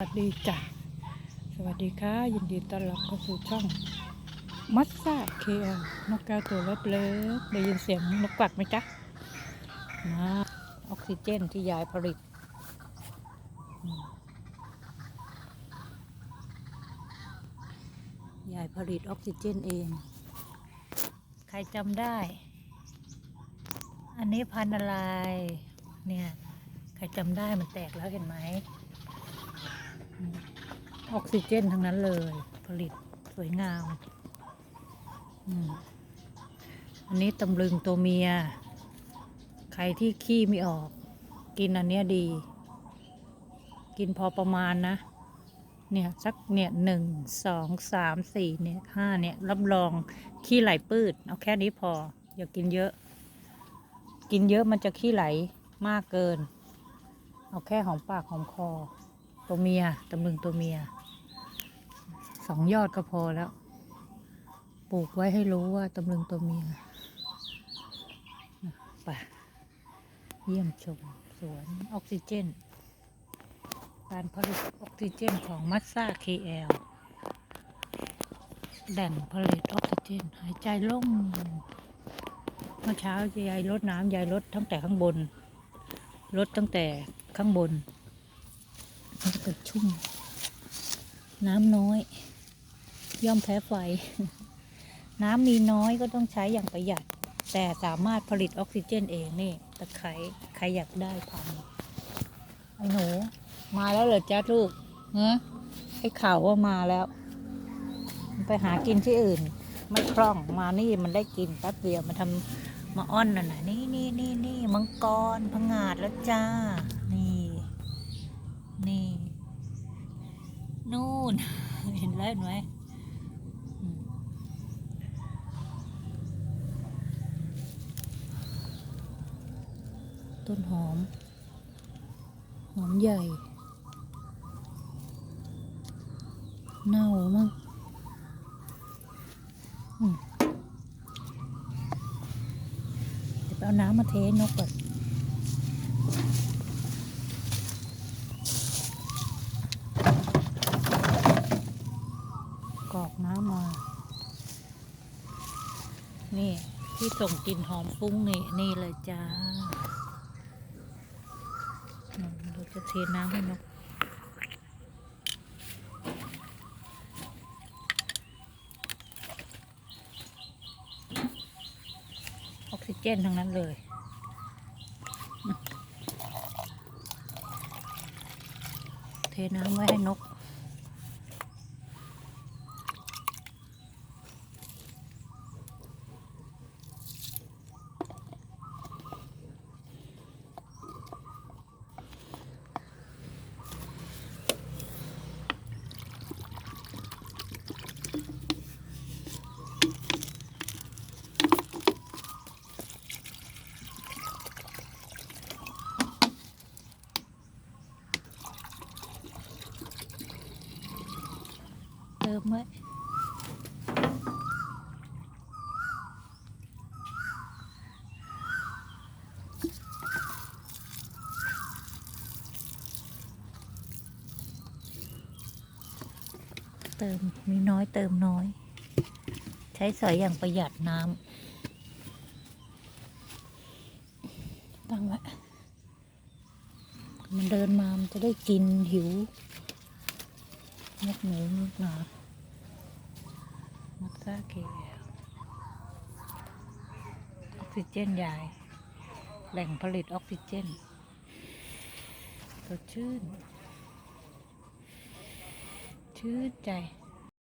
สวัสดีจ้ะ สวัสดีค่ะ ยินดีต้อนรับเข้าสู่ช่องมัสซาเคลนกแก้วตัวเล็กๆได้ยินเสียงนกกวักไหมจ๊ะมาออกซิเจนที่ยายผลิต ยายผลิตออกซิเจนเอง ใครจำได้ อันนี้พันธุ์อะไร เนี่ย ใครจำได้มันแตกแล้วเห็นไหม ออกซิเจนทั้งนั้นเลย ผลิตสวยงามอันนี้ตำลึงตัวเมีย ใครที่ขี้ไม่ออก กินอันเนี้ยดี กินพอประมาณนะ เนี่ยสักเนี่ยหนึ่งสองสามสี่เนี่ยห้าเนี่ยรับรองขี้ไหลปืด เอาแค่นี้พอ อย่ากินเยอะ กินเยอะมันจะขี้ไหลมากเกิน เอาแค่หอมปากหอมคอ ตัวเมียตำลึงตัวเมียสองยอดก็พอแล้ว ปลูกไว้ให้รู้ว่าตำลึงตัวเมียไปเยี่ยมชมสวนออกซิเจน การผลิตออกซิเจนของมัสซาเคเอลแหล่งผลิตออกซิเจน หายใจล่มเมื่อเช้ายายลดน้ำยายลดตั้งแต่ข้างบนลดตั้งแต่ข้างบน ดชุ่ม น้ำน้อย ย่อมแพ้ไฟ น้ำมีน้อยก็ต้องใช้อย่างประหยัด แต่สามารถผลิตออกซิเจนเองนี่ตะไคร้ใครอยากได้พันไอ้หนู มาแล้วเหรอจ้าลูกเฮ้ไอ้ข่าวว่ามาแล้ว ไปหากินที่อื่น ไม่คล่องมานี่มันได้กินแป๊บเดียวมาทำมาอ้อนน่ะนะนี่นี่นี่นี่มังกรพังงาดแล้วจ้า นี่ นี่ นู่น เห็นแล้วเห็นไหมต้นหอม หอมใหญ่ เน่ามั้งเดี๋ยวไปเอาน้ำมาเทนกก่อน กรอก น้ำมา นี่ที่ส่งกลิ่นหอมฟุ้งนี่นี่เลยจ้าเราจะเทน้ำให้นกออกซิเจนทั้งนั้นเลยเทน้ำไว้ให้นก ติมไว้เติมมีน้อยเติมน้อย ใช้สอยอย่างประหยัดน้ำตั้งไว้มันเดินมา มันจะได้กินหิว นกหนูนกหนามักซาเกลออกซิเจนใหญ่แหล่งผลิตออกซิเจนสดชื่น ชื่นใจ